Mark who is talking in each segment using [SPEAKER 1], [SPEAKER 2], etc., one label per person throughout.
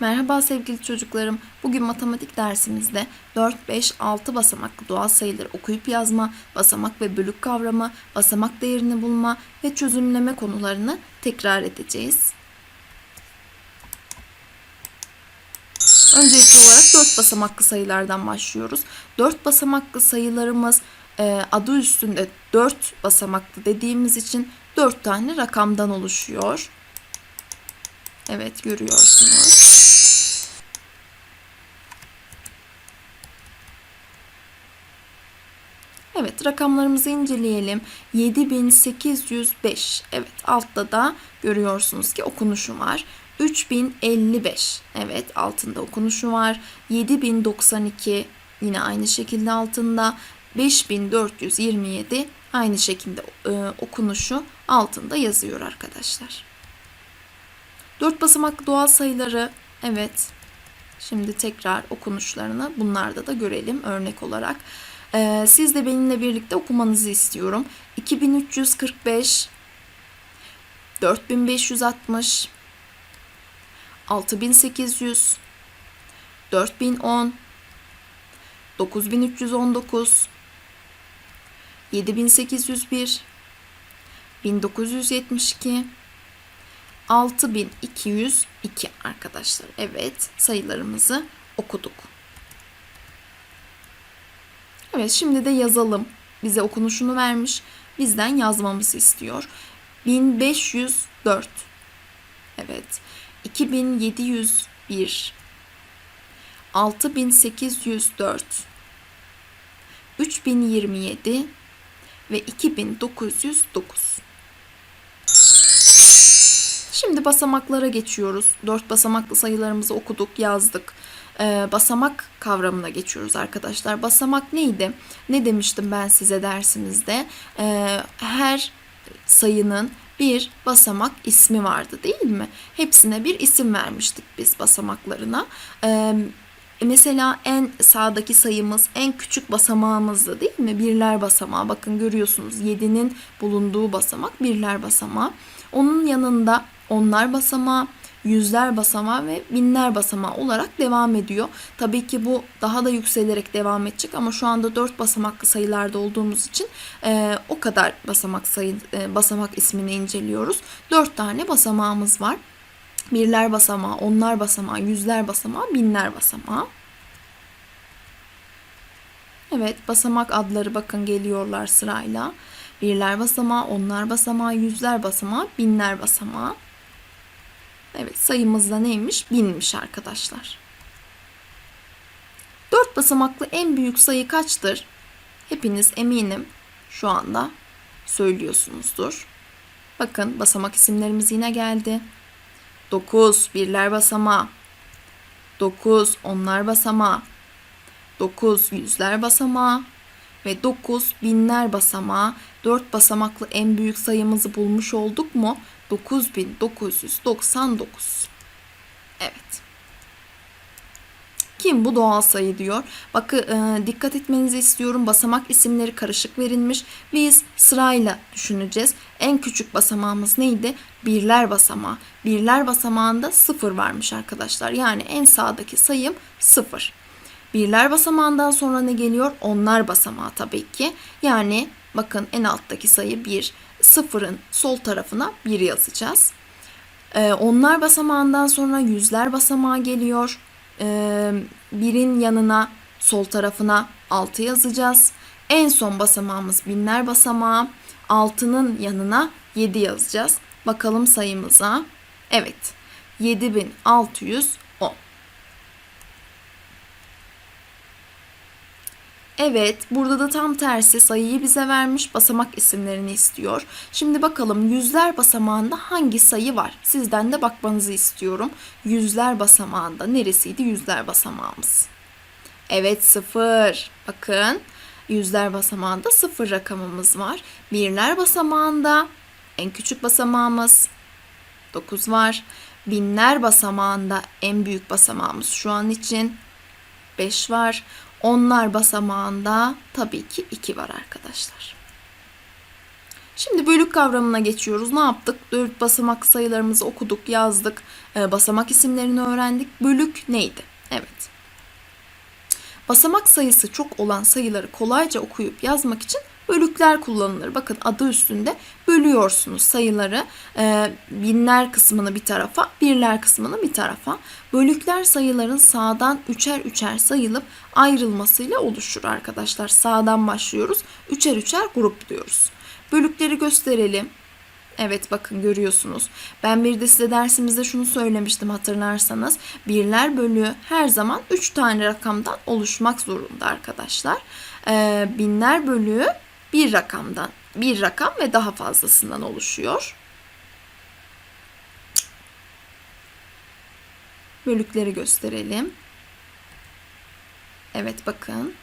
[SPEAKER 1] Merhaba sevgili çocuklarım. Bugün matematik dersimizde 4, 5, 6 basamaklı doğal sayıları okuyup yazma, basamak ve bölük kavramı, basamak değerini bulma ve çözümleme konularını tekrar edeceğiz. Öncelikli olarak 4 basamaklı sayılardan başlıyoruz. 4 basamaklı sayılarımız adı üstünde 4 basamaklı dediğimiz için 4 tane rakamdan oluşuyor. Evet görüyorsunuz. Evet rakamlarımızı inceleyelim. 7805. Evet altta da görüyorsunuz ki okunuşu var. 3055. Evet altında okunuşu var. 7092 yine aynı şekilde altında. 5427 aynı şekilde e, okunuşu altında yazıyor arkadaşlar. Dört basamaklı doğal sayıları evet şimdi tekrar okunuşlarını bunlarda da görelim örnek olarak. Ee, siz de benimle birlikte okumanızı istiyorum. 2345 4560 6800 4010 9319 7801 1972 6202 arkadaşlar. Evet sayılarımızı okuduk. Evet şimdi de yazalım. Bize okunuşunu vermiş. Bizden yazmamızı istiyor. 1504. Evet. 2701. 6804. 3027 ve 2909. Şimdi basamaklara geçiyoruz. Dört basamaklı sayılarımızı okuduk, yazdık. Ee, basamak kavramına geçiyoruz arkadaşlar. Basamak neydi? Ne demiştim ben size dersimizde? Ee, her sayının bir basamak ismi vardı değil mi? Hepsine bir isim vermiştik biz basamaklarına. Ee, mesela en sağdaki sayımız en küçük basamağımızdı değil mi? Birler basamağı. Bakın görüyorsunuz 7'nin bulunduğu basamak birler basamağı. Onun yanında onlar basamağı, yüzler basamağı ve binler basamağı olarak devam ediyor. Tabii ki bu daha da yükselerek devam edecek ama şu anda 4 basamaklı sayılarda olduğumuz için e, o kadar basamak sayı e, basamak ismini inceliyoruz. 4 tane basamağımız var. Birler basamağı, onlar basamağı, yüzler basamağı, binler basamağı. Evet basamak adları bakın geliyorlar sırayla. Birler basamağı, onlar basamağı, yüzler basamağı, binler basamağı. Evet sayımız da neymiş? Binmiş arkadaşlar. Dört basamaklı en büyük sayı kaçtır? Hepiniz eminim şu anda söylüyorsunuzdur. Bakın basamak isimlerimiz yine geldi. 9 birler basamağı. 9 onlar basamağı. 9 yüzler basamağı ve 9 binler basamağı 4 basamaklı en büyük sayımızı bulmuş olduk mu? 9999. Evet. Kim bu doğal sayı diyor. Bakın e, dikkat etmenizi istiyorum. Basamak isimleri karışık verilmiş. Biz sırayla düşüneceğiz. En küçük basamağımız neydi? Birler basamağı. Birler basamağında sıfır varmış arkadaşlar. Yani en sağdaki sayım sıfır. Birler basamağından sonra ne geliyor? Onlar basamağı tabii ki. Yani bakın en alttaki sayı 1. Sıfırın sol tarafına 1 yazacağız. Ee, onlar basamağından sonra yüzler basamağı geliyor. Ee, birin yanına sol tarafına 6 yazacağız. En son basamağımız binler basamağı. 6'nın yanına 7 yazacağız. Bakalım sayımıza. Evet. 7610. Evet, burada da tam tersi sayıyı bize vermiş, basamak isimlerini istiyor. Şimdi bakalım yüzler basamağında hangi sayı var? Sizden de bakmanızı istiyorum. Yüzler basamağında neresiydi yüzler basamağımız? Evet sıfır. Bakın yüzler basamağında sıfır rakamımız var. Birler basamağında en küçük basamağımız 9 var. Binler basamağında en büyük basamağımız şu an için 5 var. Onlar basamağında tabii ki 2 var arkadaşlar. Şimdi bölük kavramına geçiyoruz. Ne yaptık? Dört basamak sayılarımızı okuduk, yazdık. Ee, basamak isimlerini öğrendik. Bölük neydi? Evet. Basamak sayısı çok olan sayıları kolayca okuyup yazmak için bölükler kullanılır. Bakın adı üstünde bölüyorsunuz sayıları. Ee, binler kısmını bir tarafa, birler kısmını bir tarafa. Bölükler sayıların sağdan üçer üçer sayılıp ayrılmasıyla oluşur arkadaşlar. Sağdan başlıyoruz. Üçer üçer grupluyoruz. Bölükleri gösterelim. Evet bakın görüyorsunuz. Ben bir de size dersimizde şunu söylemiştim hatırlarsanız. Birler bölüğü her zaman 3 tane rakamdan oluşmak zorunda arkadaşlar. Ee, binler bölüğü bir rakamdan, bir rakam ve daha fazlasından oluşuyor. Bölükleri gösterelim. Evet bakın.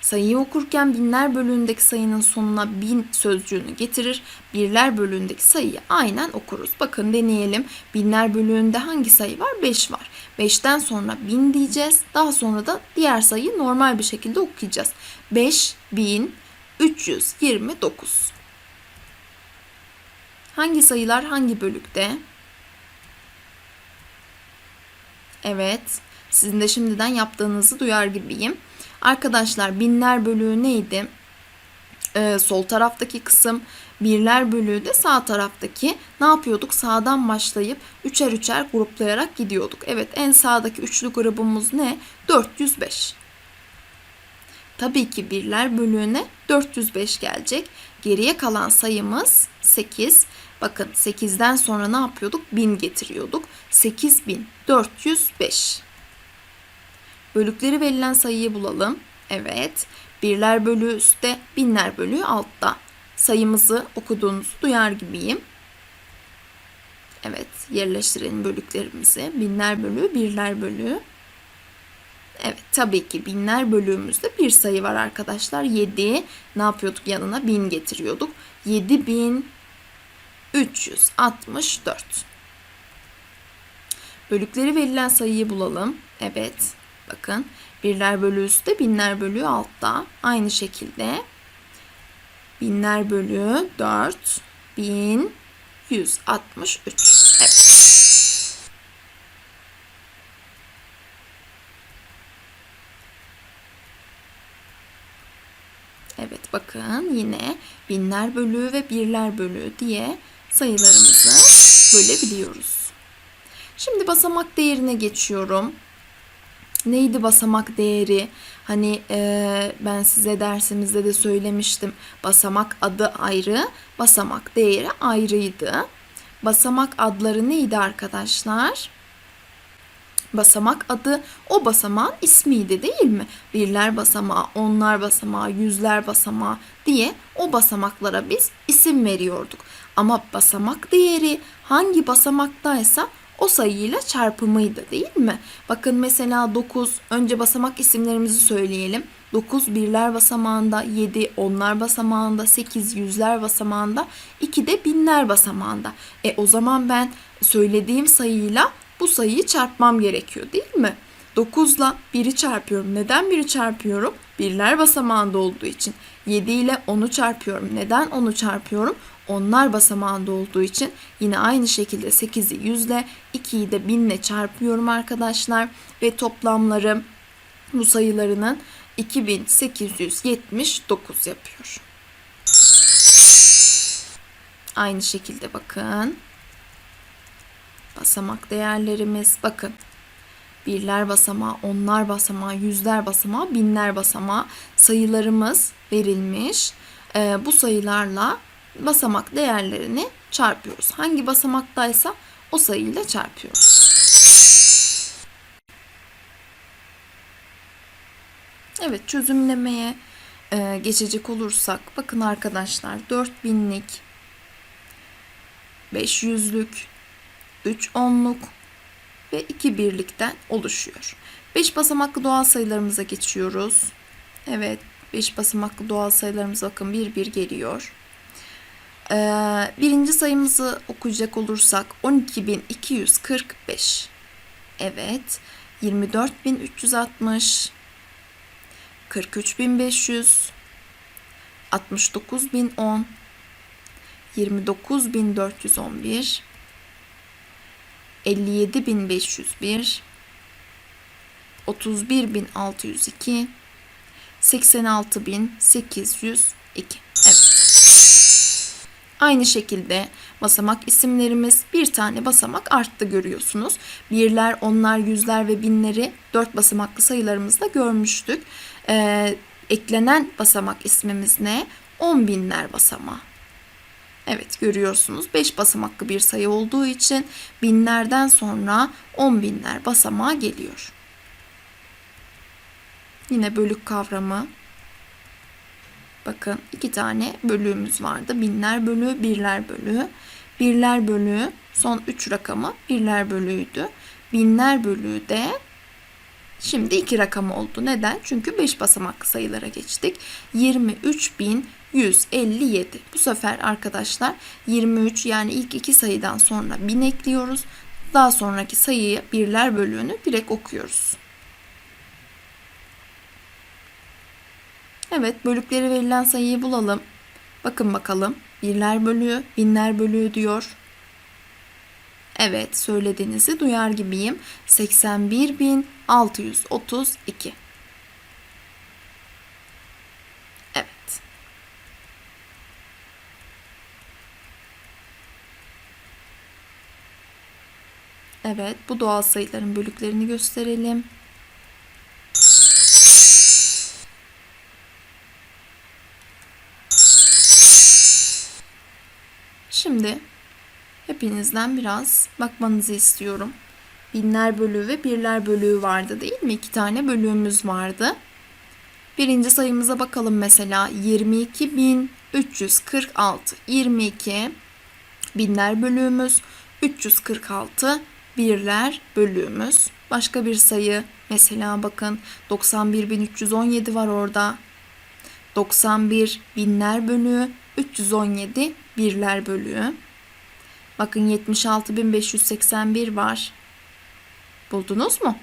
[SPEAKER 1] Sayıyı okurken binler bölüğündeki sayının sonuna bin sözcüğünü getirir. Birler bölüğündeki sayıyı aynen okuruz. Bakın deneyelim. Binler bölüğünde hangi sayı var? 5 var. 5'ten sonra bin diyeceğiz. Daha sonra da diğer sayıyı normal bir şekilde okuyacağız. 5 bin 329. Hangi sayılar hangi bölükte? Evet. Sizin de şimdiden yaptığınızı duyar gibiyim. Arkadaşlar binler bölüğü neydi? Ee, sol taraftaki kısım birler bölüğü de sağ taraftaki ne yapıyorduk? Sağdan başlayıp üçer üçer gruplayarak gidiyorduk. Evet en sağdaki üçlü grubumuz ne? 405. Tabii ki birler bölüğüne 405 gelecek. Geriye kalan sayımız 8. Bakın 8'den sonra ne yapıyorduk? 1000 getiriyorduk. 8405. Bölükleri verilen sayıyı bulalım. Evet. Birler bölüğü üstte, binler bölüğü altta. Sayımızı okuduğunuzu duyar gibiyim. Evet, yerleştirelim bölüklerimizi. Binler bölüğü, birler bölüğü. Evet, tabii ki binler bölüğümüzde bir sayı var arkadaşlar. 7. Ne yapıyorduk yanına? 1000 getiriyorduk. 7364. Bölükleri verilen sayıyı bulalım. Evet. Bakın birler bölüğü üstte binler bölüğü altta. Aynı şekilde binler bölüğü 4 1163. Evet. Evet bakın yine binler bölüğü ve birler bölüğü diye sayılarımızı bölebiliyoruz. Şimdi basamak değerine geçiyorum neydi basamak değeri? Hani e, ben size dersimizde de söylemiştim. Basamak adı ayrı, basamak değeri ayrıydı. Basamak adları neydi arkadaşlar? Basamak adı o basamağın ismiydi değil mi? Birler basamağı, onlar basamağı, yüzler basamağı diye o basamaklara biz isim veriyorduk. Ama basamak değeri hangi basamaktaysa o sayıyla çarpımıydı değil mi? Bakın mesela 9 önce basamak isimlerimizi söyleyelim. 9 birler basamağında, 7 onlar basamağında, 8 yüzler basamağında, 2 de binler basamağında. E o zaman ben söylediğim sayıyla bu sayıyı çarpmam gerekiyor değil mi? 9 ile 1'i çarpıyorum. Neden 1'i çarpıyorum? Birler basamağında olduğu için. 7 ile 10'u çarpıyorum. Neden 10'u çarpıyorum? onlar basamağında olduğu için yine aynı şekilde 8'i 100 ile 2'yi de 1000 ile çarpıyorum arkadaşlar ve toplamları bu sayılarının 2879 yapıyor. Aynı şekilde bakın. Basamak değerlerimiz bakın. Birler basamağı, onlar basamağı, yüzler basamağı, binler basamağı sayılarımız verilmiş. Ee, bu sayılarla basamak değerlerini çarpıyoruz. Hangi basamaktaysa o sayıyla çarpıyoruz. Evet çözümlemeye e, geçecek olursak bakın arkadaşlar 4000'lik 500'lük 3 onluk ve 2 birlikten oluşuyor. 5 basamaklı doğal sayılarımıza geçiyoruz. Evet 5 basamaklı doğal sayılarımız bakın bir bir geliyor. Ee, birinci sayımızı okuyacak olursak 12.245. Evet. 24.360. 43.500. 69.010. 29411 57501 31602 86802 Evet. Aynı şekilde basamak isimlerimiz bir tane basamak arttı görüyorsunuz. Birler, onlar, yüzler ve binleri dört basamaklı sayılarımızda görmüştük. Ee, eklenen basamak ismimiz ne? On binler basamağı. Evet görüyorsunuz 5 basamaklı bir sayı olduğu için binlerden sonra on binler basamağa geliyor. Yine bölük kavramı. Bakın iki tane bölüğümüz vardı. Binler bölüğü, birler bölüğü. Birler bölüğü son 3 rakamı birler bölüğüydü. Binler bölüğü de şimdi iki rakam oldu. Neden? Çünkü 5 basamaklı sayılara geçtik. 23.157. Bu sefer arkadaşlar 23 yani ilk iki sayıdan sonra 1000 ekliyoruz. Daha sonraki sayıyı birler bölüğünü direkt okuyoruz. Evet, bölükleri verilen sayıyı bulalım. Bakın bakalım. Birler bölüğü, binler bölüğü diyor. Evet, söylediğinizi duyar gibiyim. 81.632. Evet. Evet, bu doğal sayıların bölüklerini gösterelim. Şimdi hepinizden biraz bakmanızı istiyorum. Binler bölüğü ve birler bölüğü vardı değil mi? İki tane bölüğümüz vardı. Birinci sayımıza bakalım mesela 22.346 22 binler bölüğümüz 346 birler bölüğümüz. Başka bir sayı mesela bakın 91.317 var orada. 91 binler bölüğü 317 birler bölüğü. Bakın 76.581 var. Buldunuz mu?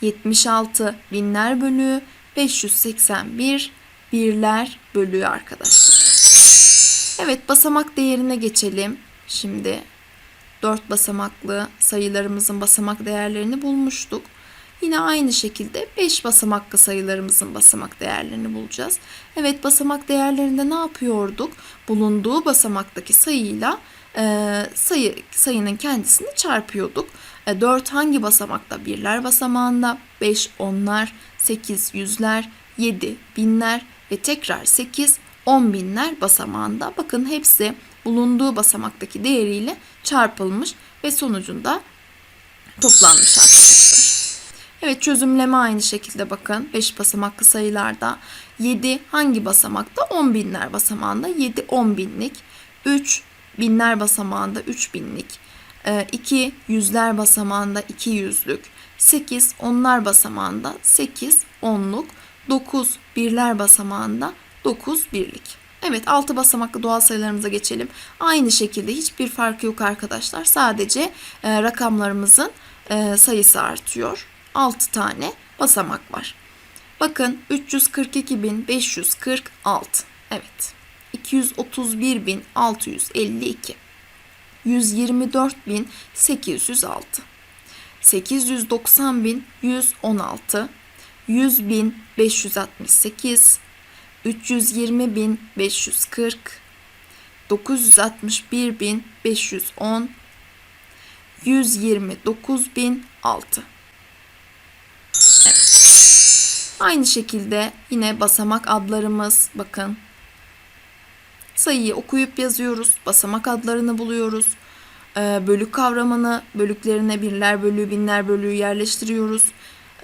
[SPEAKER 1] 76 binler bölüğü 581 birler bölüğü arkadaşlar. Evet basamak değerine geçelim. Şimdi 4 basamaklı sayılarımızın basamak değerlerini bulmuştuk. Yine aynı şekilde 5 basamaklı sayılarımızın basamak değerlerini bulacağız. Evet basamak değerlerinde ne yapıyorduk? Bulunduğu basamaktaki sayıyla e, sayı sayının kendisini çarpıyorduk. E, 4 hangi basamakta? Birler basamağında, 5 onlar, 8 yüzler, 7 binler ve tekrar 8 10 binler basamağında. Bakın hepsi bulunduğu basamaktaki değeriyle çarpılmış ve sonucunda toplanmış arkadaşlar. Evet çözümleme aynı şekilde bakın. 5 basamaklı sayılarda 7 hangi basamakta? 10 binler basamağında 7 10 binlik. 3 binler basamağında 3 binlik. 2 yüzler basamağında 2 yüzlük. 8 onlar basamağında 8 onluk. 9 birler basamağında 9 birlik. Evet 6 basamaklı doğal sayılarımıza geçelim. Aynı şekilde hiçbir farkı yok arkadaşlar. Sadece e, rakamlarımızın e, sayısı artıyor. 6 tane basamak var. Bakın 342.546. Evet. 231.652. 124.806. 890.116. 100.568. 320.540. 961.510. 129.006. Aynı şekilde yine basamak adlarımız bakın. Sayıyı okuyup yazıyoruz. Basamak adlarını buluyoruz. Ee, bölük kavramını bölüklerine birler bölüğü binler bölüğü yerleştiriyoruz.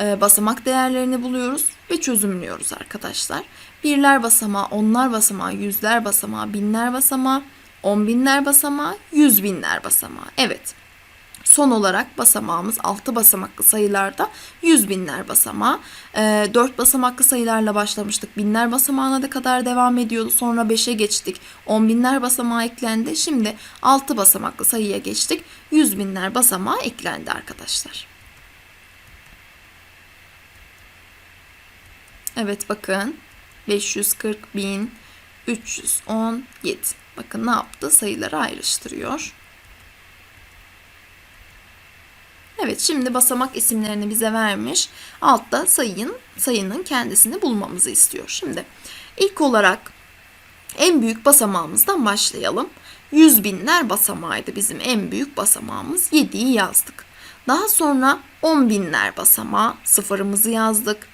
[SPEAKER 1] Ee, basamak değerlerini buluyoruz ve çözümlüyoruz arkadaşlar. Birler basamağı, onlar basamağı, yüzler basamağı, binler basamağı, on binler basamağı, yüz binler basamağı. Evet. Son olarak basamağımız 6 basamaklı sayılarda 100 binler basamağı. E, ee, 4 basamaklı sayılarla başlamıştık. Binler basamağına da kadar devam ediyordu. Sonra 5'e geçtik. 10 binler basamağı eklendi. Şimdi 6 basamaklı sayıya geçtik. 100 binler basamağı eklendi arkadaşlar. Evet bakın 540 bin, 317. Bakın ne yaptı? Sayıları ayrıştırıyor. Evet şimdi basamak isimlerini bize vermiş. Altta sayının sayının kendisini bulmamızı istiyor. Şimdi ilk olarak en büyük basamağımızdan başlayalım. Yüz binler basamağıydı bizim en büyük basamağımız. 7'yi yazdık. Daha sonra on binler basamağı sıfırımızı yazdık.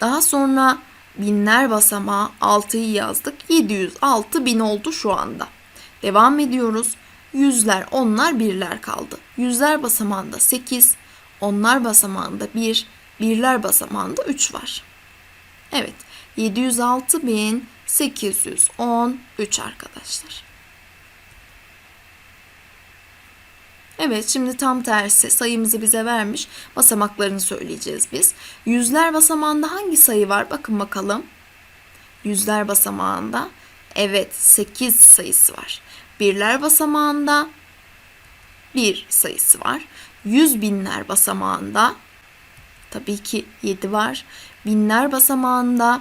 [SPEAKER 1] Daha sonra binler basamağı 6'yı yazdık. 706 bin oldu şu anda. Devam ediyoruz. Yüzler, onlar, birler kaldı. Yüzler basamağında 8, onlar basamağında 1, birler basamağında 3 var. Evet, 706.813 arkadaşlar. Evet, şimdi tam tersi sayımızı bize vermiş. Basamaklarını söyleyeceğiz biz. Yüzler basamağında hangi sayı var? Bakın bakalım. Yüzler basamağında evet 8 sayısı var. Birler basamağında 1 sayısı var. Yüz binler basamağında tabii ki 7 var. Binler basamağında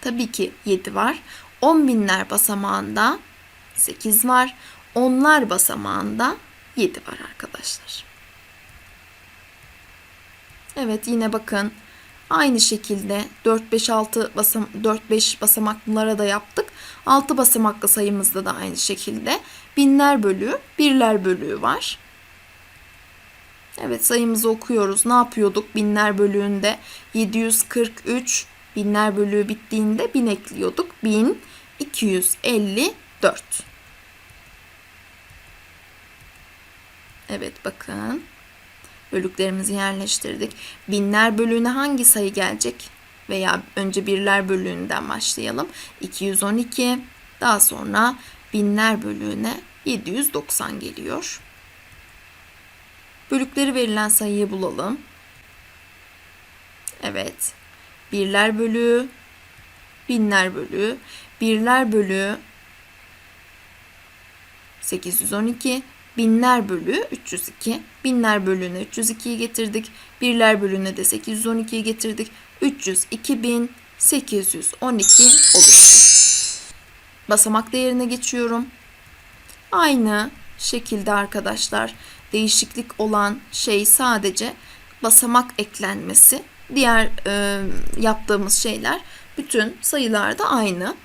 [SPEAKER 1] tabii ki 7 var. On binler basamağında 8 var. Onlar basamağında 7 var arkadaşlar. Evet yine bakın aynı şekilde 4 5 6 basam 4 5 basamaklılara da yaptık. 6 basamaklı sayımızda da aynı şekilde binler bölüğü, birler bölüğü var. Evet sayımızı okuyoruz. Ne yapıyorduk binler bölüğünde? 743 binler bölüğü bittiğinde 1000 ekliyorduk. 1254. Evet bakın. Bölüklerimizi yerleştirdik. Binler bölüğüne hangi sayı gelecek? Veya önce birler bölüğünden başlayalım. 212. Daha sonra binler bölüğüne 790 geliyor. Bölükleri verilen sayıyı bulalım. Evet. Birler bölüğü, binler bölüğü, birler bölüğü 812, binler bölüğü 302. Binler bölüğüne 302'yi getirdik. Birler bölüğüne de 812'yi getirdik. 302.812 oluştu. Basamak değerine geçiyorum. Aynı şekilde arkadaşlar değişiklik olan şey sadece basamak eklenmesi. Diğer e, yaptığımız şeyler bütün sayılarda aynı.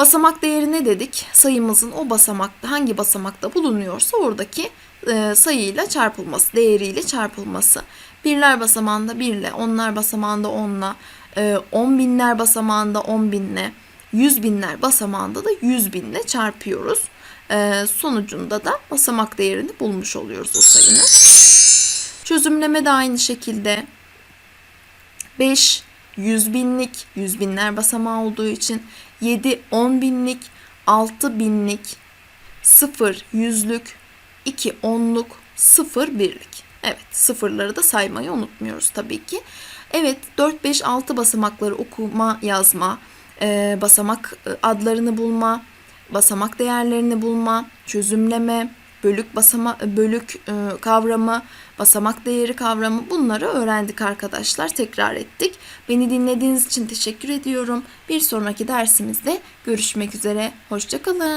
[SPEAKER 1] Basamak değeri ne dedik? Sayımızın o basamakta hangi basamakta bulunuyorsa oradaki e, sayıyla çarpılması, değeriyle çarpılması. Birler basamağında birle, onlar basamağında onla, e, on binler basamağında on binle, yüz binler basamağında da yüz binle çarpıyoruz. E, sonucunda da basamak değerini bulmuş oluyoruz o sayının. Çözümleme de aynı şekilde 5 100 binlik, 100 binler basamağı olduğu için 7 10 binlik, 6 binlik, 0 yüzlük, 2 onluk, 0 birlik. Evet sıfırları da saymayı unutmuyoruz tabii ki. Evet 4, 5, 6 basamakları okuma, yazma, e, basamak e, adlarını bulma, basamak değerlerini bulma, çözümleme, bölük basama bölük e, kavramı, basamak değeri kavramı bunları öğrendik arkadaşlar. Tekrar ettik. Beni dinlediğiniz için teşekkür ediyorum. Bir sonraki dersimizde görüşmek üzere. Hoşçakalın.